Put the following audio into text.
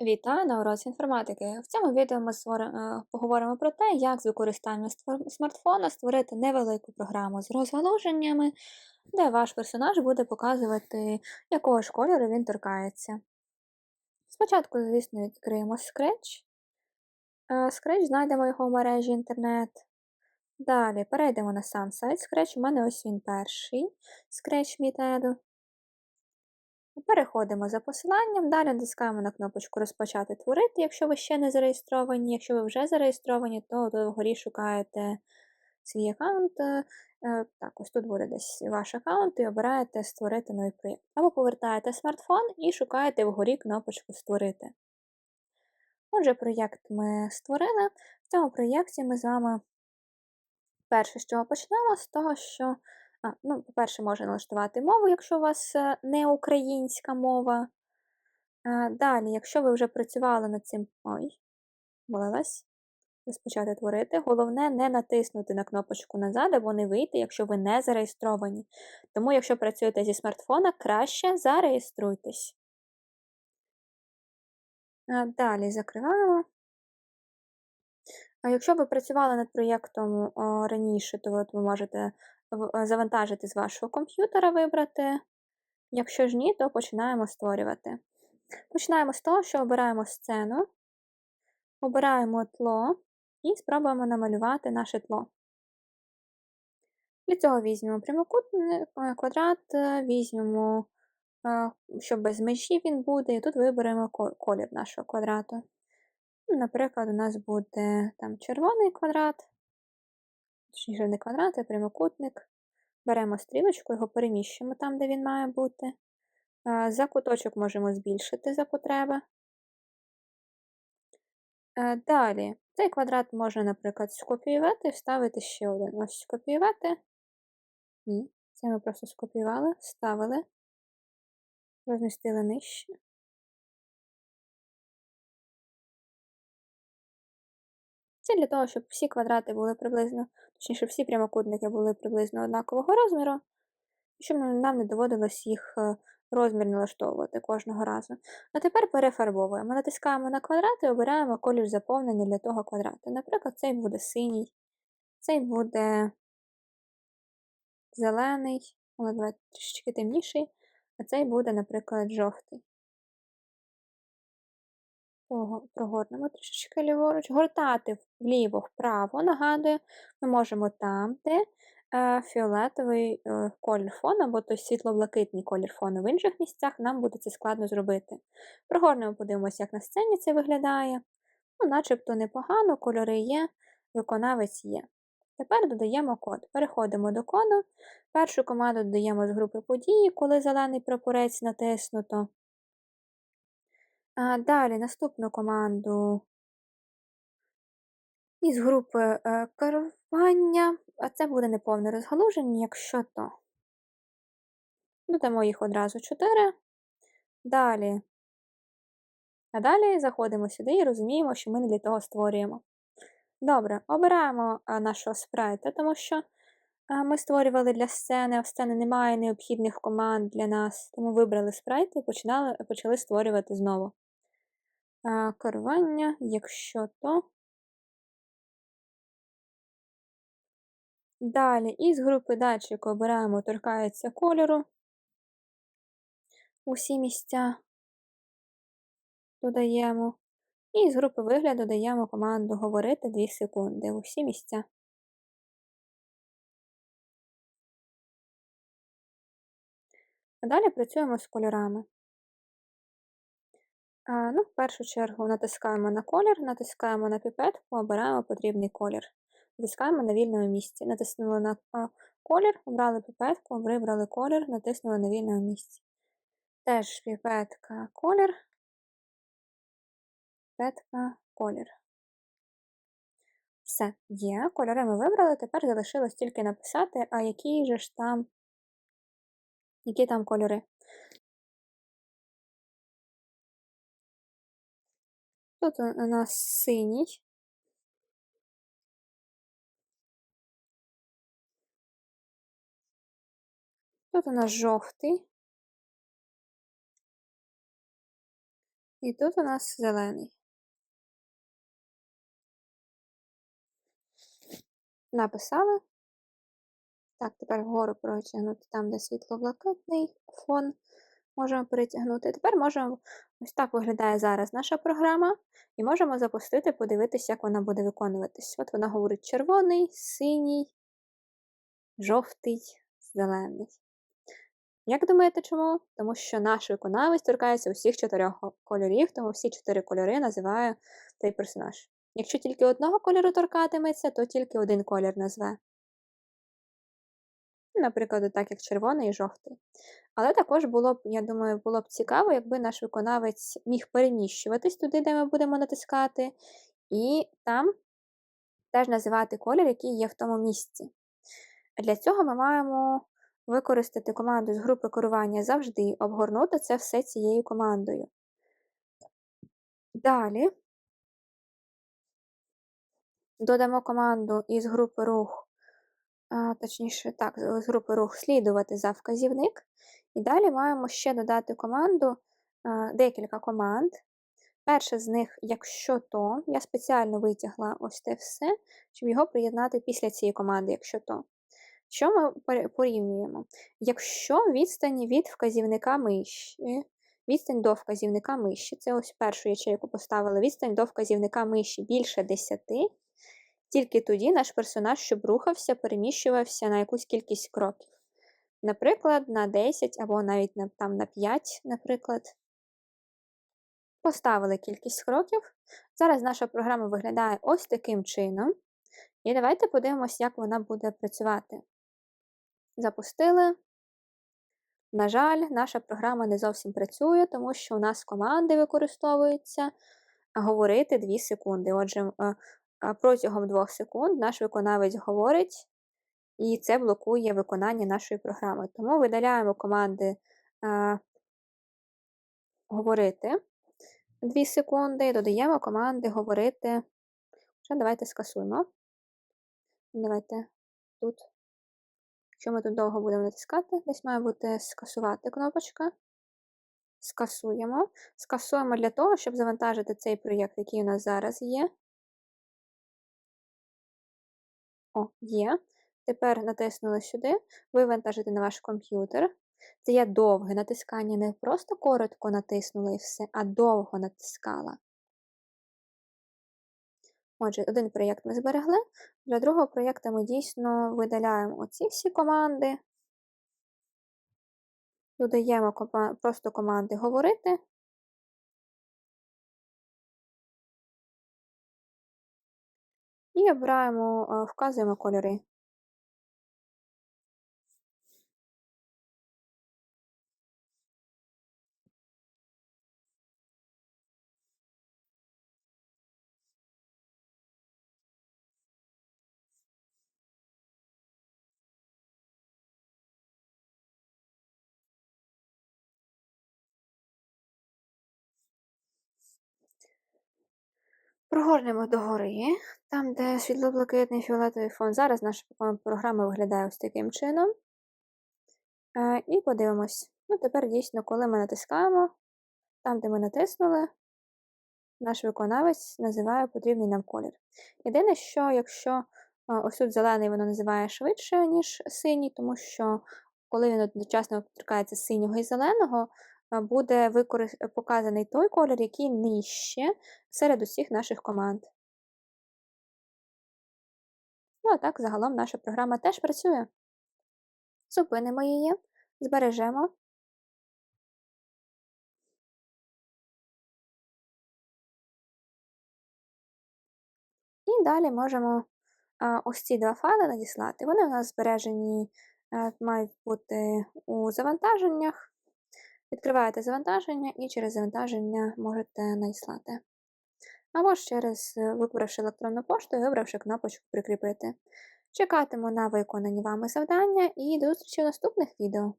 Вітаю на уроці інформатики. В цьому відео ми поговоримо про те, як з використанням смартфона створити невелику програму з розгалуженнями, де ваш персонаж буде показувати, якого ж кольору він торкається. Спочатку, звісно, відкриємо Scratch. Е, Scratch знайдемо його в мережі інтернет. Далі перейдемо на сам сайт Scratch. У мене ось він перший Scratch Meeted. Переходимо за посиланням, далі натискаємо на кнопочку Розпочати творити, якщо ви ще не зареєстровані. Якщо ви вже зареєстровані, то вгорі шукаєте свій аккаунт. Е, Так, ось тут буде десь ваш аккаунт і обираєте Створити новий проєкт. Або повертаєте смартфон і шукаєте вгорі кнопочку Створити. Отже, проєкт ми створили. В цьому проєкті ми з вами перше, чого почнемо, з того, що ну, По-перше, можна налаштувати мову, якщо у вас е, не українська мова. Далі, якщо ви вже працювали над цим. Ой, молилась. Розпочати творити. Головне не натиснути на кнопочку назад або не вийти, якщо ви не зареєстровані. Тому, якщо працюєте зі смартфона, краще зареєструйтесь. Далі закриваємо. А якщо ви працювали над проєктом раніше, то ви можете завантажити з вашого комп'ютера, вибрати. Якщо ж ні, то починаємо створювати. Починаємо з того, що обираємо сцену, обираємо тло і спробуємо намалювати наше тло. Для цього візьмемо прямокутний е, квадрат, е, візьмемо, щоб без межі він буде, і тут виберемо колір нашого квадрату. Наприклад, у нас буде там червоний квадрат точніше, не квадрат, а прямокутник. Беремо стрілочку, його переміщуємо там, де він має бути. За куточок можемо збільшити за потреби. Далі, цей квадрат можна, наприклад, скопіювати, вставити ще один. Ось скопіювати. Ні, це ми просто скопіювали, вставили, розмістили нижче. Це для того, щоб всі квадрати були приблизно, точніше, всі прямокутники були приблизно однакового розміру, щоб нам не доводилось їх е, розмір налаштовувати кожного разу. А тепер перефарбовуємо. Натискаємо на квадрат і обираємо колір заповнення для того квадрата. Наприклад, цей буде синій, цей буде зелений, але трішечки темніший, а цей буде, наприклад, жовтий прогорнемо трішечки ліворуч, гортати вліво-вправо. Нагадую, ми можемо там, де е, фіолетовий е, колір фону, або той світло-блакитний колір фону в інших місцях, нам буде це складно зробити. Прогорнемо, подивимося, як на сцені це виглядає. Ну, Начебто непогано, кольори є, виконавець є. Тепер додаємо код. Переходимо до коду. Першу команду додаємо з групи події, коли зелений прапорець натиснуто. А, Далі наступну команду із групи е, керування, а це буде неповне розгалуження, якщо то. Додамо їх одразу 4. Далі. А далі заходимо сюди і розуміємо, що ми не для того створюємо. Добре, обираємо нашого спрайта, тому що ми створювали для сцени, а в сцени немає необхідних команд для нас, тому вибрали спрайт і починали, почали створювати знову керування, якщо то. Далі із групи датчику обираємо торкається кольору. Усі місця додаємо. І з групи вигляду даємо команду говорити 2 секунди. Усі місця. А далі працюємо з кольорами. Ну, В першу чергу натискаємо на колір, натискаємо на піпетку, обираємо потрібний колір. Натискаємо на вільному місці. Натиснули на колір, обрали піпетку, вибрали колір, натиснули на вільному місці. Теж піпетка колір, піпетка колір. Все, є. Кольори ми вибрали. Тепер залишилось тільки написати, а які же ж там, які там кольори. Тут у нас синій. Тут у нас жовтий. І тут у нас зелений. Написали. Так, тепер вгору протягнути там, де світло-блакитний фон. Можемо перетягнути. Тепер можемо, ось так виглядає зараз наша програма, і можемо запустити, подивитися, як вона буде виконуватись. От вона говорить червоний, синій, жовтий, зелений. Як думаєте, чому? Тому що наш виконавець торкається усіх чотирьох кольорів, тому всі чотири кольори називає цей персонаж. Якщо тільки одного кольору торкатиметься, то тільки один колір назве. Наприклад, так як червоний і жовтий. Але також було б, я думаю, було б цікаво, якби наш виконавець міг переміщуватись туди, де ми будемо натискати, і там теж називати колір, який є в тому місці. Для цього ми маємо використати команду з групи керування завжди, обгорнути це все цією командою. Далі додамо команду із групи рух, а, точніше, так, з групи рух слідувати за вказівник. І далі маємо ще додати команду, а, декілька команд. Перша з них, якщо то, я спеціально витягла ось те все, щоб його приєднати після цієї команди, якщо то. Що ми порівнюємо? Якщо відстань від вказівника миші, відстань до вказівника миші, це ось першу ячейку поставили, відстань до вказівника миші більше 10, тільки тоді наш персонаж, щоб рухався, переміщувався на якусь кількість кроків. Наприклад, на 10 або навіть на, там, на 5, наприклад. Поставили кількість кроків. Зараз наша програма виглядає ось таким чином. І давайте подивимося, як вона буде працювати. Запустили. На жаль, наша програма не зовсім працює, тому що у нас команди використовуються говорити 2 секунди. Отже, е, протягом 2 секунд наш виконавець говорить, і це блокує виконання нашої програми. Тому видаляємо команди а, говорити 2 секунди, додаємо команди говорити. Ще давайте скасуємо. Давайте тут. Якщо ми тут довго будемо натискати, десь має бути скасувати кнопочка. Скасуємо. Скасуємо для того, щоб завантажити цей проєкт, який у нас зараз є. О, є. Тепер натиснули сюди, вивантажити на ваш комп'ютер. Це є довге натискання, не просто коротко натиснула і все, а довго натискала. Отже, один проєкт ми зберегли. Для другого проєкту ми дійсно видаляємо оці всі команди, додаємо просто команди говорити. Обираємо, е, вказуємо кольори. Прогорнемо догори, там, де світло-блакитний фіолетовий фон. Зараз наша програма виглядає ось таким чином. Е, і подивимось. Ну, тепер дійсно, коли ми натискаємо, там, де ми натиснули, наш виконавець називає потрібний нам колір. Єдине, що якщо е, ось тут зелений воно називає швидше, ніж синій, тому що коли він одночасно торкається синього і зеленого, буде показаний той колір, який нижче серед усіх наших команд. Ну, а так, загалом наша програма теж працює. Зупинимо її, збережемо. І далі можемо ось ці два файли надіслати. Вони у нас збережені, мають бути у завантаженнях. Відкриваєте завантаження і через завантаження можете надіслати. Або ж через е, вибравши електронну пошту і вибравши кнопочку Прикріпити. Чекатиму на виконані вами завдання і до зустрічі в наступних відео.